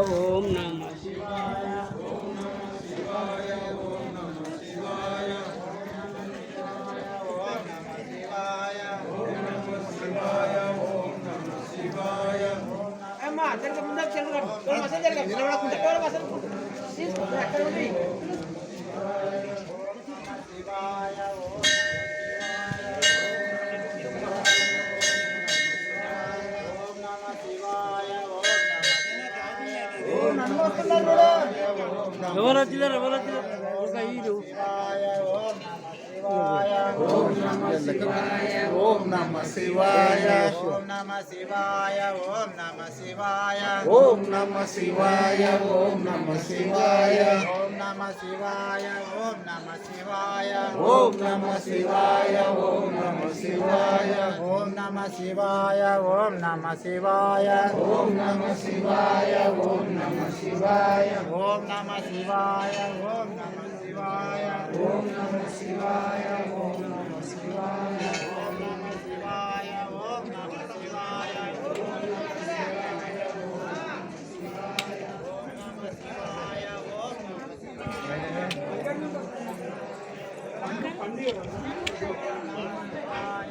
ఓం నమ శివాయ. అందరికీ ముందర చెల్లు నిలబడకుండా ఎక్కడ ఉంది ఎవరు వచ్చినారు ఎవరు వచ్చినారు ఒక ఈరు ఓం నమ శివాయ ఓం నమ శివాయ ఓం నమ శివాయ ఓం నమ శివాయ ఓం నమ శివాయ ఓం నమ శివాయ ఓం నమ శివాయ ఓం నమ శివాయ ఓం నమ శివాయ శివాయ ఓం నమ శివాయ ఓం నమ శివాయ ఓం నమ శివాయ ఓం నమ శివాయ ఓం నమ శివాయ ఓం నమ శివాయ ఓం నమ శివాయ ఓం నమ శివాయ ఓం నమ శివాయ ఓం నమ